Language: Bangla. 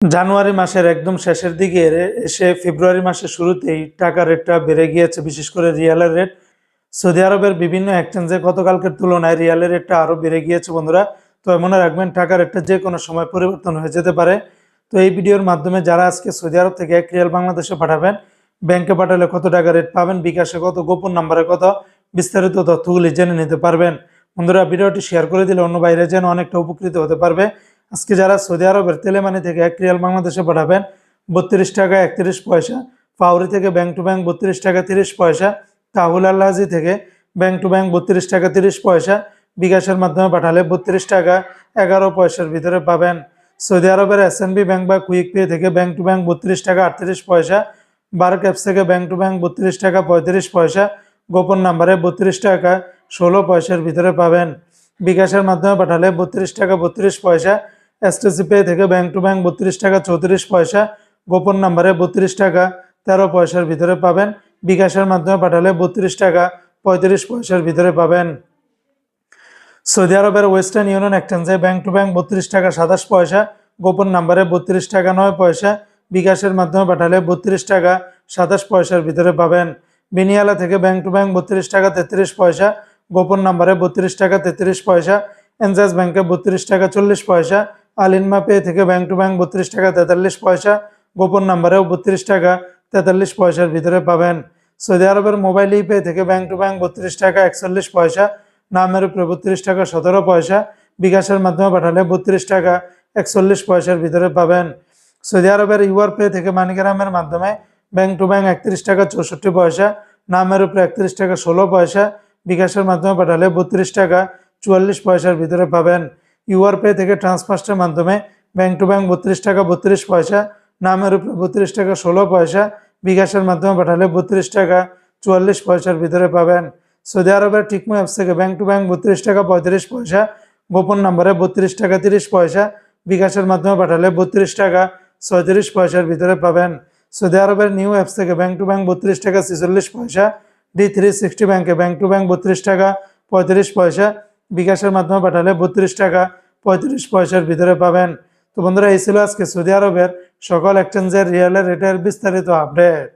জানুয়ারি মাসের একদম শেষের দিকে এসে ফেব্রুয়ারি মাসের শুরুতেই টাকা রেটটা বেড়ে গিয়েছে, বিশেষ করে রিয়ালের রেট। সৌদি আরবের বিভিন্ন এক্সচেঞ্জে গতকালকের তুলনায় রিয়ালের রেটটা আরও বেড়ে গিয়েছে বন্ধুরা। তো মনে রাখবেন টাকা রেটটা যে কোনো সময় পরিবর্তন হয়ে যেতে পারে। তো এই ভিডিওর মাধ্যমে যারা আজকে সৌদি আরব থেকে এক রিয়াল বাংলাদেশে পাঠাবেন, ব্যাংকে পাঠালে কত টাকা রেট পাবেন, বিকাশে কত, গোপন নাম্বারে কত, বিস্তারিত তথ্যগুলি জেনে নিতে পারবেন। বন্ধুরা, ভিডিওটি শেয়ার করে দিলে অন্য বাইরে যেন অনেকটা উপকৃত হতে পারবে। আজকে যারা সৌদি আরবের তেলেমানি থেকে এক রিয়াল বাংলাদেশে পাঠাবেন, বত্রিশ টাকা একত্রিশ পয়সা। পাউরি থেকে ব্যাংক টু ব্যাংক বত্রিশ টাকা তিরিশ পয়সা। তাহুল আল্লাহাজি থেকে ব্যাংক টু ব্যাংক বত্রিশ টাকা তিরিশ পয়সা। বিকাশের মাধ্যমে পাঠালে বত্রিশ টাকা এগারো পয়সার ভিতরে পাবেন। সৌদি আরবের এস এন বি ব্যাংক বা কুইক পে থেকে ব্যাংক টু ব্যাংক বত্রিশ টাকা আটত্রিশ পয়সা। বার ক্যাপস থেকে ব্যাংক টু ব্যাংক বত্রিশ টাকা পঁয়ত্রিশ পয়সা। গোপন নাম্বারে বত্রিশ টাকা ষোলো পয়সার ভিতরে পাবেন। বিকাশের মাধ্যমে পাঠালে বত্রিশ টাকা বত্রিশ পয়সা। এসটিসি পে থেকে ব্যাংক টু ব্যাংক বত্রিশ টাকা চৌত্রিশ পয়সা, গোপন নাম্বারে বত্রিশ টাকা তেরো পয়সার ভিতরে পাবেন। বিকাশের মাধ্যমে পাঠালে বত্রিশ টাকা পঁয়ত্রিশ পয়সার ভিতরে পাবেন। সৌদি আরবের ওয়েস্টার্ন ইউনিয়ন এক্সচেঞ্জে ব্যাংক টু ব্যাংক বত্রিশ টাকা সাতাশ পয়সা, গোপন নাম্বারে বত্রিশ টাকা নয় পয়সা, বিকাশের মাধ্যমে পাঠালে বত্রিশ টাকা সাতাশ পয়সার ভিতরে পাবেন। বিনিয়ালা থেকে ব্যাংক টু ব্যাংক বত্রিশ টাকা তেত্রিশ পয়সা, গোপন নাম্বারে বত্রিশ টাকা তেত্রিশ পয়সা, এনজাস ব্যাংকে বত্রিশ টাকা চল্লিশ পয়সা আলিনমা পে থেকে ব্যাংক টু ব্যাংক বত্রিশ টাকা, তেতাল্লিশ পয়সা, গোপন নাম্বারেও বত্রিশ টাকা, তেতাল্লিশ পয়সার ভিতরে পাবেন। সৌদি আরবের মোবাইল ই পে থেকে ব্যাংক টু ব্যাংক বত্রিশ টাকা, একচল্লিশ পয়সা, নামের উপরে বত্রিশ টাকা, সতেরো পয়সা, বিকাশের মাধ্যমে পাঠালে বত্রিশ টাকা, একচল্লিশ পয়সার ভিতরে পাবেন। সৌদি আরবের ইউআর পে থেকে মানিগ্রামের মাধ্যমে ব্যাংক টু ব্যাংক একত্রিশ টাকা, চৌষট্টি পয়সা, নামের উপরে একত্রিশ টাকা, ষোলো পয়সা, বিকাশের মাধ্যমে পাঠালে বত্রিশ টাকা, চুয়াল্লিশ পয়সার ভিতরে পাবেন। ইউআর পে থেকে ট্রান্সফার্সের মাধ্যমে ব্যাংক টু ব্যাংক বত্রিশ টাকা, বত্রিশ পয়সা, নামের উপরে বত্রিশ টাকা, ষোলো পয়সা, বিকাশের মাধ্যমে পাঠালে বত্রিশ টাকা, চুয়াল্লিশ পয়সার ভিতরে পাবেন। সৌদি আরবের টিকমো অ্যাপস থেকে ব্যাংক টু ব্যাংক বত্রিশ টাকা, পঁয়ত্রিশ পয়সা, গোপন নম্বরে বত্রিশ টাকা, তিরিশ পয়সা, বিকাশের মাধ্যমে পাঠালে বত্রিশ টাকা, ছয়ত্রিশ পয়সার ভিতরে পাবেন। সৌদি আরবের নিউ অ্যাপস থেকে ব্যাংক টু ব্যাংক বত্রিশ টাকা, ছেচল্লিশ পয়সা ডি থ্রি সিক্সটি ব্যাংকে ব্যাংক টু ব্যাংক বত্রিশ টাকা, পঁয়ত্রিশ পয়সা বিকাশের মাধ্যমে পাঠালে বত্রিশ টাকা পঁয়ত্রিশ পয়সার ভিতরে পাবেন। তো বন্ধুরা, এই ছিল আজকে সৌদি আরবের সকল এক্সচেঞ্জের রিয়েলের রেটের বিস্তারিত আপডেট